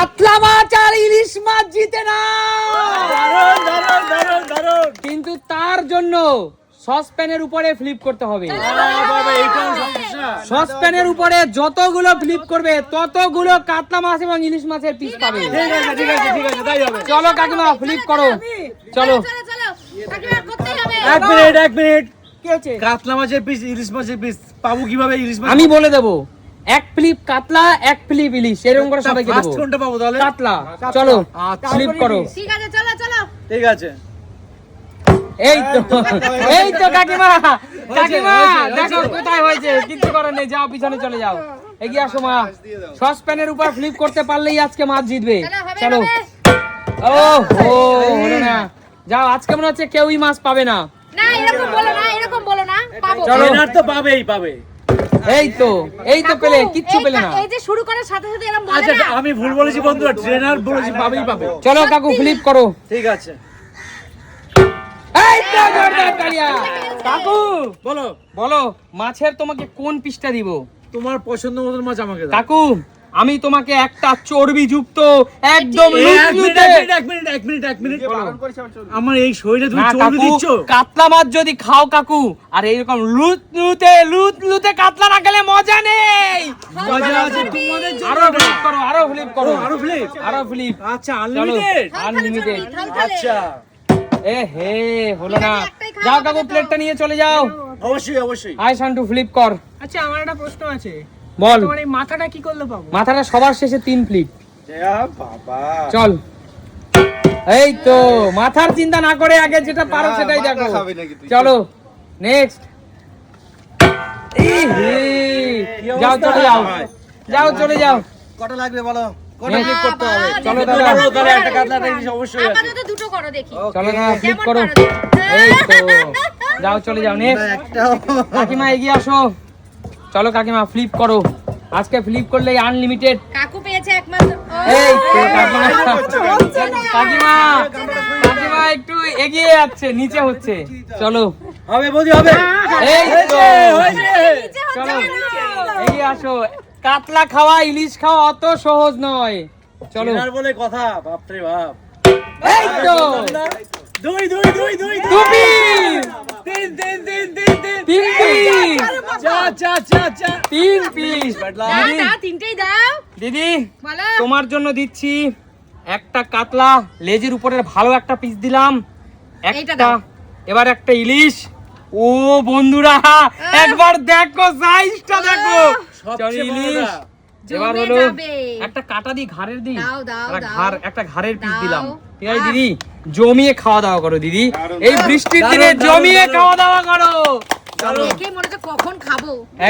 কাতলা মাছ আর ইলিশ মাছ জিতে না। কিন্তু তার জন্য সসপ্যানের উপরে ফ্লিপ করতে হবে। সসপ্যানের উপরে যতগুলো ফ্লিপ করবে ততগুলো কাতলা মাছ এবং ইলিশ মাছের পিস পাবে। ঠিক আছে ঠিক আছে ঠিক আছে তাই হবে। চলো কাকিমা ফ্লিপ করো। চলো এক মিনিট এক মিনিট। কাতলা মাছের পিস ইলিশ মাছের পিস পাবো কীভাবে ইলিশ মাছ? আমি বলে দেবো। এক ফ্লিপ কাতলা এক ফ্লিপ ইলিশ। এরকম করে সবাইকে ফার্স্ট দেবো। কোনটা পাবো তাহলে? কাতলা। চলো আচ্ছা। ফ্লিপ করো। ঠিক আছে চলো চলো। ঠিক আছে। এই তো এই তো কাকিমা। কাকিমা দেখো কোথায় হয়েছে কিচ্ছু করার নেই যাও পিছনে চলে যাও। এগিয়ে আসো মা। সসপ্যানের উপর ফ্লিপ করতে পারলেই আজকে মাছ জিতবে। চলো ও হো হলো না। যাও আজকে মনে হচ্ছে কেউই মাছ পাবে না। না এরকম বলো না এরকম বলো না পাবো। চলো। তো পাবেই পাবে। এই তো এই তো পেলে কিচ্ছু পেলে না। এই যে শুরু করার সাথে সাথে এরকম বলে আচ্ছা আমি ভুল বলেছি বন্ধুরা ট্রেনার বলেছি পাবেই পাবে চলো কাকু ফ্লিপ করো। ঠিক আছে। এই তো জোরদার তালিয়া। কাকু বলো। বলো মাছের তোমাকে কোন পিসটা দিব? তোমার পছন্দ মতন মাছ আমাকে দাও। কাকু আমি তোমাকে একটা চর্বি যুক্ত একদম এক মিনিট এক মিনিট এক মিনিট এক মিনিট আমার এই শরীরে তুমি চর্বি দিচ্ছ? কাতলা মাছ যদি খাও কাকু আর এইরকম লুত লুতে লুত লুতে কাতলা না খেলে মজা নেই। মজা আছে তোমাদের জন্য। আরও ফ্লিপ করো আরও ফ্লিপ করো। আরও ফ্লিপ আরও ফ্লিপ আচ্ছা আনলিমিটেড আনলিমিটেড আচ্ছা। এ হে হলো না। যাও কাকু প্লেটটা নিয়ে চলে যাও। অবশ্যই অবশ্যই। আয় শান্টু ফ্লিপ কর। আচ্ছা আমার একটা প্রশ্ন আছে। বল। তোমার এই মাথাটা কি করলে পাবো মাথাটা সবার শেষে তিন বাবা। চল। এই তো মাথার চিন্তা না করে আগে যেটা পারো সেটাই দেখো। চলো নেক্সট যাও চলে যাও। যাও চলে যাও। কটা লাগবে বলো? কটা clip করতে হবে? চলো দাদা। একটা কাতলা অবশ্যই দুটো করো দেখি। চলো দাদা ফ্লিপ করো। এই তো। যাও চলে যাও নেক্সট কাকিমা এগিয়ে আসো। চলো কাকিমা ফ্লিপ করো আজকে ফ্লিপ করলে আনলিমিটেড কাকু পেয়েছে একমাত্র এই কাকিমা। কাকিমা একটু এগিয়ে যাচ্ছে নিচে হচ্ছে চলো হবে বৌদি হবে এই চলো? এগিয়ে আসো কাতলা খাওয়া ইলিশ খাওয়া অত সহজ নয় চলো বলে কথা বাপরে বাপ এই তো দুই দুই দুই দুই দুই। টুপি তিন তিন তিন তিন পিস দাও, দাও, তিনটেই দাও। দিদি তোমার জন্য দিচ্ছি একটা কাতলা লেজের উপরের ভালো একটা পিস দিলাম। একটা এবার একটা ইলিশ। ও বন্ধুরা একবার দেখো সাইজটা দেখো। ইলিশ। এবার হলো একটা কাটা দি ঘাড়ের দি। ঘাড় একটা ঘাড়ের পিস দিলাম। ঠিক আছে দিদি? জমিয়ে খাওয়া দাওয়া করো দিদি। এই বৃষ্টির দিনে জমিয়ে খাওয়া দাওয়া করো। মনে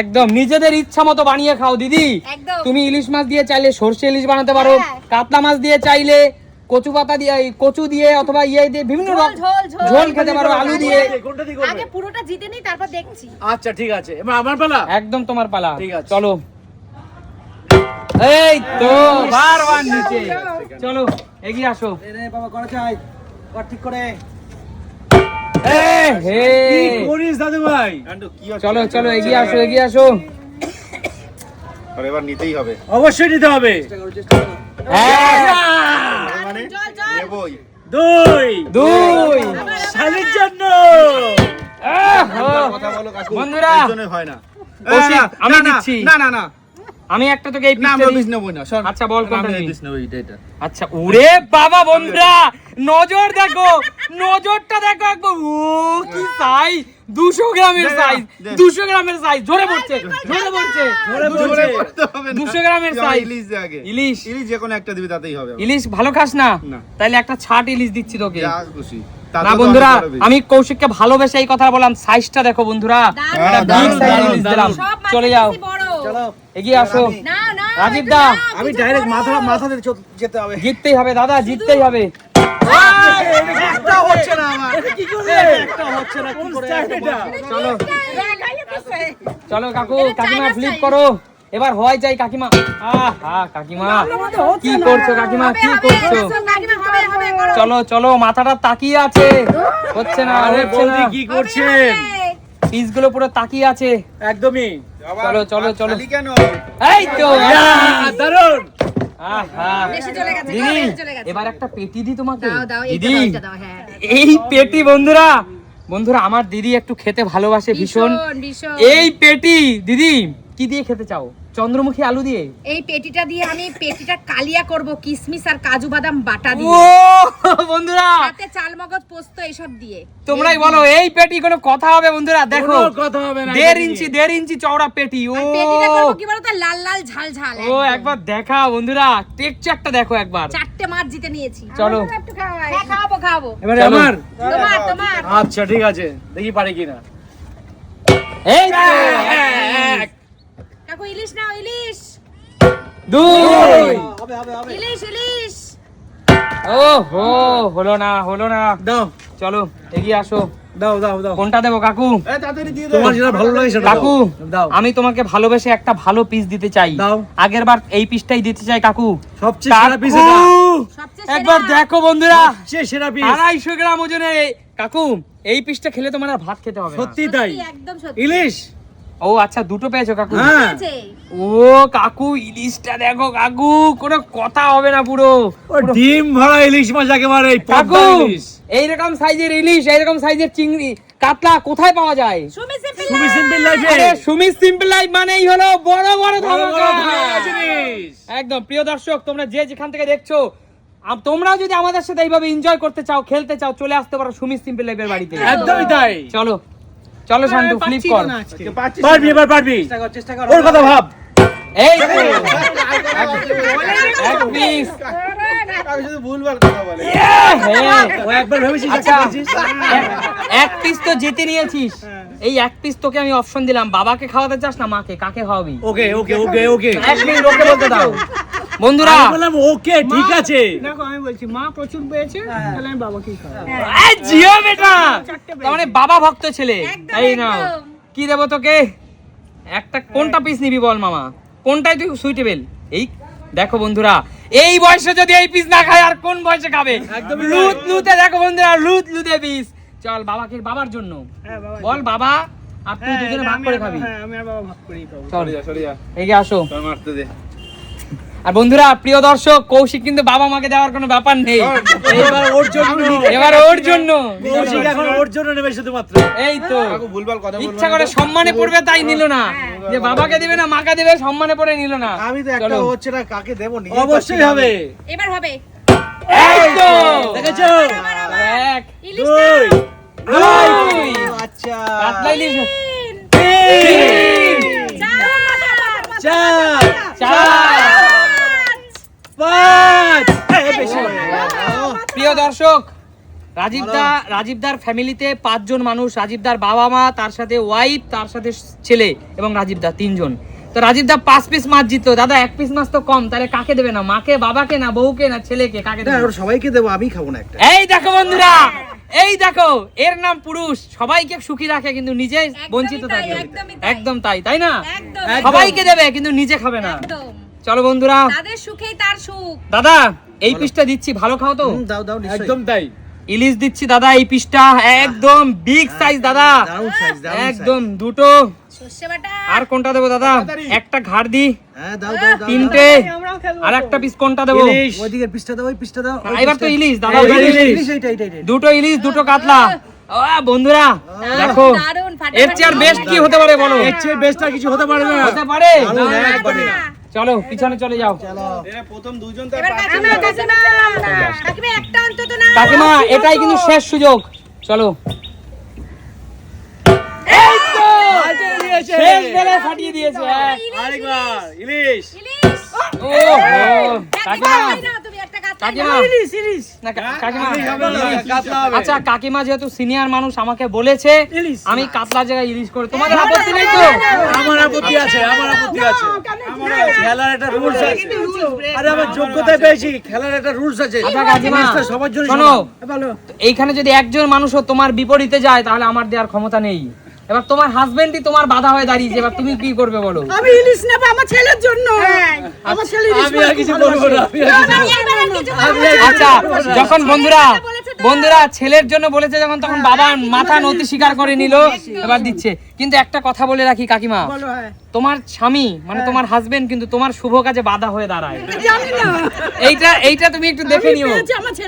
একদম নিজেদের ইচ্ছা মতো বানিয়ে খাও দিদি। তুমি ইলিশ মাছ দিয়ে চাইলে সর্ষে ইলিশ বানাতে পারো হ্যাঁ। কাতলা মাছ দিয়ে চাইলে কচু পাতা দিয়ে কচু দিয়ে অথবা ইয়ে দিয়ে বিভিন্ন ঝোল, খেতে পারো আলু দিয়ে আগে পুরোটা জিতে নিই তারপর দেখছি। আচ্ছা ঠিক আছে। এবার আমার পালা? একদম তোমার পালা। ঠিক আছে। চলো। এই তো বারবার নিচে। চলো এগিয়ে আসো। বাবা করা চাই কর ঠিক করে। এ হে। করিস দাদু ভাই চলো চলো এগিয়ে আসো এগিয়ে আসো। এবার নিতেই হবে। অবশ্যই নিতে হবে। হ্যাঁ মানে চল চল নেবই। দুই। দুই। শালির জন্য। আহ, ও। কথা বলো কাকু বন্ধুরা। হয় না। আমি দিচ্ছি। না না না। আমি একটা তোকে এই না পিসটা আমরা দিই। বিষ নেবই না শোন আচ্ছা, বল কোনটা নিবি? নেব এইটা এটা আচ্ছা ওরে বাবা বন্ধুরা নজর দেখো নজরটা দেখো একবার ও কি সাইজ দুশো গ্রামের দে, সাইজ দে। দুশো গ্রামের সাইজ ধরে পড়ছে ধরে পড়ছে জোরে। পড়তে হবে না। 200 গ্রামের আমার ইলিশ দে আগে ইলিশ ইলিশ যে কোনো একটা দিবি তাতেই হবে ইলিশ ভালো খাস না না। তাইলে একটা ছাট ইলিশ দিচ্ছি তোকে যা খুশি না বন্ধুরা। আমি কৌশিককে ভালোবেসে এই কথা বললাম সাইজটা দেখো বন্ধুরা হ্যাঁ, চলে যাও। এগিয়ে আসো। না না রাজীব দা, আমি ডাইরেক্ট মাথা মাথাতে যেতে হবে। জিততেই হবে দাদা জিততেই হবে। একটা হচ্ছে না আমার? কি করলে? একটা হচ্ছে না কি করে চলো। চলো কাকু কাকিমা ফ্লিপ করো। এবার হয় যাই কাকিমা। আহ হা কাকিমা কি করছ কাকিমা? কি করছ। চলো চলো মাথাটা তাকিয়ে আছে। হচ্ছে না আরে হচ্ছে না। কি করছেন হবে। পিসগুলো পুরো তাকিয়ে আছে। একদমই। চলো, চলো, চলো। কেন? এই তো দারুণ আহা। বেশি চলে গেছে, দিদি বেশি চলে গেছে। এবার একটা পেটি দি তোমাকে। দাও দাও এইটা দিদি হ্যাঁ। এই পেটি বন্ধুরা। বন্ধুরা আমার দিদি একটু খেতে ভালোবাসে ভীষণ। ভীষণ ভীষণ। এই পেটি দিদি। কি দিয়ে খেতে চাও? চন্দ্রমুখী আলু দিয়ে? এই পেটিটা দিয়ে আমি পেটিটা কালিয়া করব কিসমিস আর কাজু বাদাম বাটা ও দিয়ে বন্ধুরা! সাথে চাল মগজ পোস্ত এসব দিয়ে। তোমরাই বলো এই পেটি কোনো কথা হবে বন্ধুরা? দেখো কোনো কথা হবে না দেড় ইঞ্চি দেড় ইঞ্চি চওড়া পেটি ও! পেটিটা করব কি বলতো? লাল লাল ঝাল ঝাল ও একবার দেখা বন্ধুরা টেকচারটা দেখো একবার। চারটে মাছ জিতে নিয়েছি। চলো। একটু খাওয়াই। হ্যাঁ। খাওয়াবো খাওয়াবো। এবারে আমার? তোমার তোমার। আচ্ছা ঠিক আছে দেখি পারি কিনা। এই তো, এক, কাকু ইলিশ নাও ইলিশ। দুই। ইলিশ ইলিশ। ও হো হলো না হলো না। দাও। চলো এগিয়ে আসো। দাও দাও দাও। কোনটা দেবো কাকু? তোমার যেটা ভালো লাগে সেটা দাও কাকু দাও। আমি তোমাকে ভালোবেসে একটা ভালো পিস দিতে চাই। দাও। আগের বার এই পিসটাই দিতে চাই কাকু। সবচেয়ে সেরা পিস এটা। একবার দেখো বন্ধুরা। সে সেরা পিস আড়াইশো গ্রাম ওজনের। কাকু এই পিসটা খেলে তোমার আর ভাত খেতে হবে সত্যি তাই। একদম সত্যি। ইলিশ। ও আচ্ছা দুটো পেয়েছ কাকু? হ্যাঁ। ও কাকু ইলিশটা দেখো কাকু কোনো কথা হবে না পুরো। ডিম ভরা ইলিশ মাছ একেবারে কাকু এইরকম সাইজের ইলিশ এইরকম সাইজের চিংড়ি কাতলা কোথায় পাওয়া যায়? সুমি সিম্পল লাইফে। আরে সুমি সিম্পল লাইফ মানেই হলো বড় বড় ধামাকা। একদম প্রিয় দর্শক তোমরা যে যেখান থেকে দেখছ তোমরাও যদি আমাদের সাথে এইভাবে এনজয় করতে চাও খেলতে চাও চলে আসতে পারো সুমি সিম্পল লাইফের বাড়িতে। একদমই তাই। চলো। চলো শান্তু ফ্লিপ কর। পারবি এবার পারবি। ওর কথা ভাব। এই এক পিস হ্যাঁ। ও একবার ভেবেছিস আচ্ছা একটা পেয়েছিস? এক- এক পিস তো জিতে নিয়েছিস। এই এক পিস তোকে আমি অপশন দিলাম। বাবাকে খাওয়াতে চাস না মাকে? কাকে খাওয়াবি? ওকে ওকে ওকে ওকে। এক মিনিট ওকে বলতে দাও। বন্ধুরা। বললাম ওকে ঠিক আছে। দেখো আমি বলছি মা প্রচুর পেয়েছে তাহলে আমি বাবাকেই খাওয়াবো। এই জিও বেটা! তার মানে বাবা ভক্ত ছেলে। এই নাও। কি দেবো তোকে? একটা কোনটা পিস নিবি বল মামা? কোনটাই তুই সুইটেবল এই দেখো বন্ধুরা এই বয়সে যদি এই পিস না খায় আর কোন বয়সে খাবে? লুত লুতে দেখো বন্ধুরা লুত লুতে পিস চল বাবাকে বাবার জন্য। হ্যাঁ বল বাবা আর তুই হ্যাঁ, দুজনে ভাগ করে খাবি। হ্যাঁ আমি আর বাবা ভাগ করেই খাব। চল। সরে যা সরে যা এগিয়ে আসো। তোর মারতে দে। আর বন্ধুরা প্রিয় দর্শক কৌশিক কিন্তু বাবা মাকে দেওয়ার কোনো ব্যাপার নেই। এবার ওর জন্য এবার ওর জন্য। কৌশিক এখন ওর জন্য নেবে শুধুমাত্র। এই তো। ভুলভাল কথা ইচ্ছা করে সম্মানে পড়বে তাই নিল না। যে বাবাকে দিবে না মাকে দিবে সম্মানে পড়ে নিল না। আমি তো একটা হচ্ছে না কাকে দেবো নিজে অবশ্যই হবে। এবার হবে। এই তো। দেখেছ? এক দুই দুই। আচ্ছা। কাতলা ইলিশ। তিন। চার। চার পাঁচ এই বেশি। প্রিয় দর্শক রাজীবদা রাজীবদার ফ্যামিলিতে পাঁচজন মানুষ রাজীবদার বাবা মা তার সাথে ওয়াইফ তার সাথে ছেলে এবং রাজীবদা তিনজন। তো রাজীবদা পাঁচ পিস মাছ জিতলো। দাদা এক পিস মাছ তো কম তাহলে কাকে দেবে না? মাকে বাবাকে না বউকে না ছেলেকে? কাকে দেবে? সবাইকে দেবো আমি খাব না একটা। এই দেখো বন্ধুরা এই দেখো এর নাম পুরুষ। সবাইকে সুখী রাখে কিন্তু নিজে বঞ্চিত থাকে। একদম তাই তাই না। সবাইকে দেবে কিন্তু নিজে খাবে না। চলো বন্ধুরা। তাদের সুখেই তার সুখ। দাদা এই পিসটা দিচ্ছি ভালো খাও তো? দাও দাও একদম তাই। ইলিশ দিচ্ছি দাদা এই পিসটা। একদম বিগ সাইজ দাদা। সাইজ দারুণ একদম দুটো। আর কোনটা দেবো দাদা? একটা ঘাড় দি। হ্যাঁ দাও দাও দাও তিনটে। আর একটা পিস কোনটা দেবো? ইলিশ। ওই পিসটা দাও ওই পিসটা দাও এবার তো ইলিশ দাদা দুটো ইলিশ দুটো কাতলা। বন্ধুরা দেখো। এর চেয়ে আর বেস্ট কি হতে পারে বলো? এর চেয়ে বেস্ট আর কিছু হতে পারে না। হতে পারে। চলো পিছনে চলে যাও। প্রথম কাকিমা এটাই কিন্তু শেষ সুযোগ। চলো। শেষ ফাটিয়ে দিয়েছে আরেকবার ইলিশ। ইলিশ। ও কাকিমা কাকিমা। আচ্ছা কাকিমা যেহেতু সিনিয়র মানুষ আমাকে বলেছে আমি কাতলা জায়গায় ইলিশ করে। তোমাদের আপত্তি নেই তো? আমার আপত্তি আছে আমার আপত্তি আছে। খেলার একটা রুলস আছে। আরে আমার যোগ্যতায় পেয়েছি খেলার একটা রুলস আছে। সবার জন্য এইখানে যদি একজন মানুষও তোমার বিপরীতে যায় তাহলে আমার দেওয়ার ক্ষমতা নেই। এবার তোমার হাজবেন্ডই তোমার বাধা হয়ে দাঁড়িয়েছে এবার তুমি কি করবে বলো? আমি ইলিশ নেব আমার ছেলের জন্য। আমার ছেলে ইলিশ আমি আর কিছু বলব না আচ্ছা যখন বন্ধুরা বন্ধুরা ছেলের জন্য বলেছে যখন তখন বাবা মাথা নতি স্বীকার করে নিল এবার দিচ্ছে। কিন্তু একটা কথা বলে রাখি কাকিমা। হ্যাঁ। তোমার স্বামী মানে তোমার হাজবেন্ড কিন্তু তোমার শুভ কাজে বাধা হয়ে দাঁড়ায়। না। এইটা এইটা তুমি একটু দেখে নিও।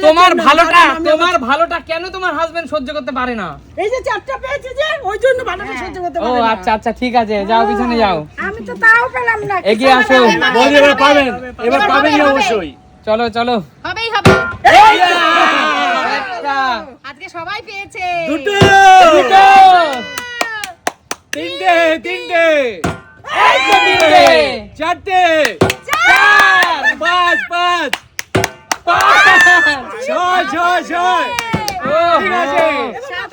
তোমার ভালোটা তোমার ভালোটা কেন তোমার হাজবেন্ড সহ্য করতে পারে না? এই যে চারটা পেয়েছি যে ওই জন্য ভালোটা সহ্য করতে ও আচ্ছা আচ্ছা ঠিক আছে যাও পিছনে যাও। আমি তো তাও পেলাম না এগিয়ে আসো। বৌদি এবার পাবেন এবার পাবেন অবশ্যই। চলো চলো। হবেই হবে আজকে সবাই পেয়েছে। দুটো! দুটো, তিনটে তিনটে। তিনটে, চারটে। চার, পাঁচ পাঁচ। পাঁচ, ছয় ছয় ছয়। ও, ঠিক আছে।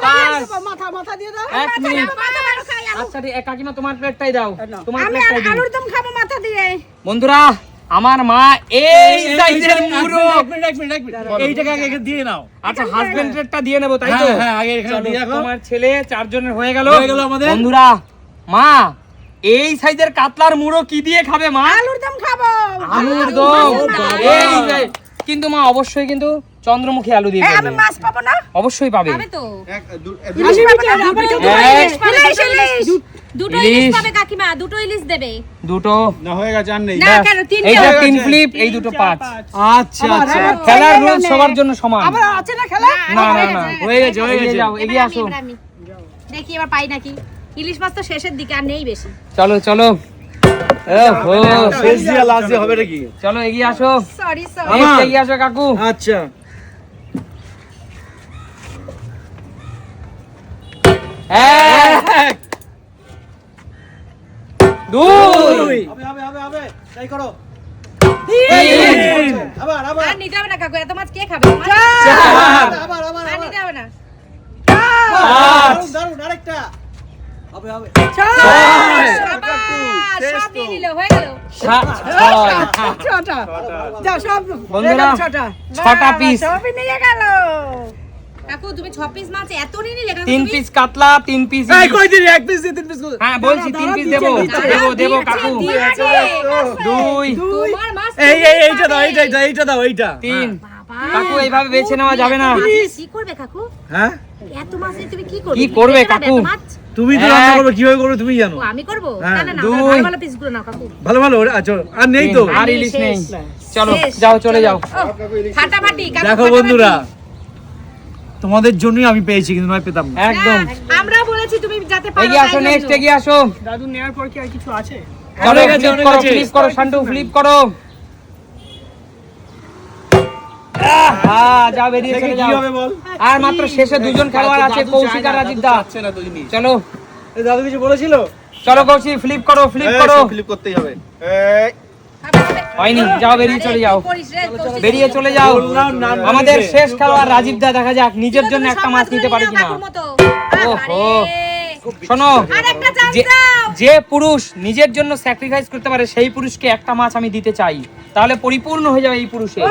পাঁচ, মাথা মাথা দিয়ে দাও। এক মিনিট। মাথা ভালো খাই আলু। আচ্ছা ঠিক কাকিমা তোমার প্লেটটাই দাও? তোমার প্লেটটাই আর আলুর দম খাব মাথা দিয়ে। বন্ধুরা আমার মা এই সাইজের এইটাকে আগে দিয়ে নাও। আচ্ছা হাজবেন্ডেরটা দিয়ে নেব তাই তো? হ্যাঁ হ্যাঁ আগে এখানে দিয়ে রাখো তোমার ছেলে চারজনের হয়ে গেল। হয়ে গেল আমাদের। বন্ধুরা মা এই সাইজের কাতলার মুড়ো কি দিয়ে খাবে মা? আলুর দম খাব। আলুর দম কিন্তু মা অবশ্যই কিন্তু চন্দ্রমুখী আলু দিয়ে এই, আমি মাছ পাবো না? অবশ্যই পাবে। পাবে তো? এক দু- ইলিশ পাবে? দুটো ইলিশ পাবে, কাকিমা দুটো ইলিশ দেবে। দুটো। না হয়ে গেছে আর নেই। না কেন? তিনটে এইটা তিন ফ্লিপ এই দুটো পাঁচ। আচ্ছা আচ্ছা। খেলার রুল সবার জন্য সমান। আবার আছে না খেলা? না না না হয়ে গেছে হয়ে গেছে যাও এগিয়ে আসো। দেখি এবার পাই নাকি? ইলিশ মাছ তো শেষের দিকে আর নেই বেশি। চলো চলো। ওহো শেষ দিয়ে লাস্ট দিয়ে হবে নাকি? চলো এগিয়ে আসো। সরি সরি এগিয়ে আসো কাকু। আচ্ছা। এক। দুই। দুই হবে হবে হবে হবে। তাই করো। তিন। আবার আবার। আর নিতে হবে না কাকু এত মাছ কে খাবে? চার। আবার আবার আর নিতে হবে না। পাঁচ। দারুণ দারুণ আরেকটা। হবে হবে। ছয়। সব নিয়ে নিল হয়ে গেল। ছটা। পিস সবই নিয়ে গেল। কাকু তুমি ছ পিস মাছ এত নিয়ে নিলে তিন পিস কাতলা তিন পিস এই কই দিন এক পিস দিয়ে তিন পিস হ্যাঁ বলছি তিন পিস দেবো দেবো দেবো কাকু। দুই। তোমার মাছ এই এই এইটা দাও এইটা এইটা এইটা দাও এইটা। তিন। কাকু এইভাবে বেছে নেওয়া যাবে না। কি করবে কাকু? হ্যাঁ? এত মাছ তুমি কি করবে? কি তুমি করবে, খেতে কাকু? তুমি তো রান্না করবে কীভাবে করবে তুমি জানো। আমি করব? হ্যাঁ, না না। ভালো ভালো পিসগুলো নাও কাকু। ভালো ভালো আচ্ছা আর নেই তো। আর ইলিশ নেই। চলো যাও চলে যাও। ফাটাফাটি দেখো বন্ধুরা তোমাদের জন্যই আমি পেয়েছি কিন্তু নয় পেতাম একদম। আমরা বলেছি তুমি যাতে পারো এগিয়ে আসো নেক্সট এগিয়ে আসো। দাদু নেওয়ার পর কি আর কিছু আছে? চলো ফ্লিপ অনেক করো আছে। ফ্লিপ করো শান্টু ফ্লিপ করো। হ্যাঁ যাও বেরিয়ে চলে যাও। আর মাত্র শেষে দুজন খেলোয়াড় আছে কৌশিক আর রাজীব দা আচ্ছা চলো। দাদু কিছু বলেছিল? চলো কৌশিক ফ্লিপ করো ফ্লিপ করো। ফ্লিপ করতেই হবে। এই। হয়নি যাও বেরিয়ে চলে যাও? বেরিয়ে চলে যাও। আমাদের শেষ খেলোয়াড় রাজীব দা দেখা যাক নিজের জন্য একটা মাছ নিতে পারি কিনা। ওহো। শোনো যে- পুরুষ নিজের জন্য স্যাক্রিফাইস করতে পারে সেই পুরুষকে একটা মাছ আমি দিতে চাই। তাহলে পরিপূর্ণ হয়ে যাবে এই পুরুষে।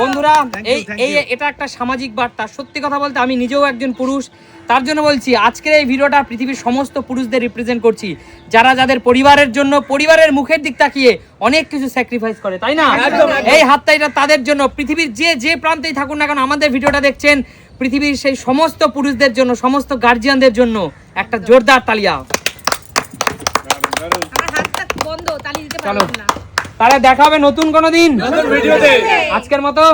বন্ধুরা এই এই এটা একটা সামাজিক বার্তা। সত্যি কথা বলতে আমি নিজেও একজন পুরুষ তার জন্য বলছি আজকের এই ভিডিওটা পৃথিবীর সমস্ত পুরুষদের রিপ্রেজেন্ট করছি। যারা যাদের পরিবারের জন্য পরিবারের মুখের দিক তাকিয়ে অনেক কিছু স্যাক্রিফাইস করে তাই না? এই হাততাইটা তাদের জন্য পৃথিবীর যে যে প্রান্তেই থাকুন না কেন আমাদের ভিডিওটা দেখছেন পৃথিবীর সেই সমস্ত পুরুষদের জন্য সমস্ত গার্জিয়ানদের জন্য একটা জোরদার তালিয়া। বন্ধ, তালি দিতে চলো। পারলাম না। তাহলে দেখা হবে নতুন কোনো দিন। আজকের মতো।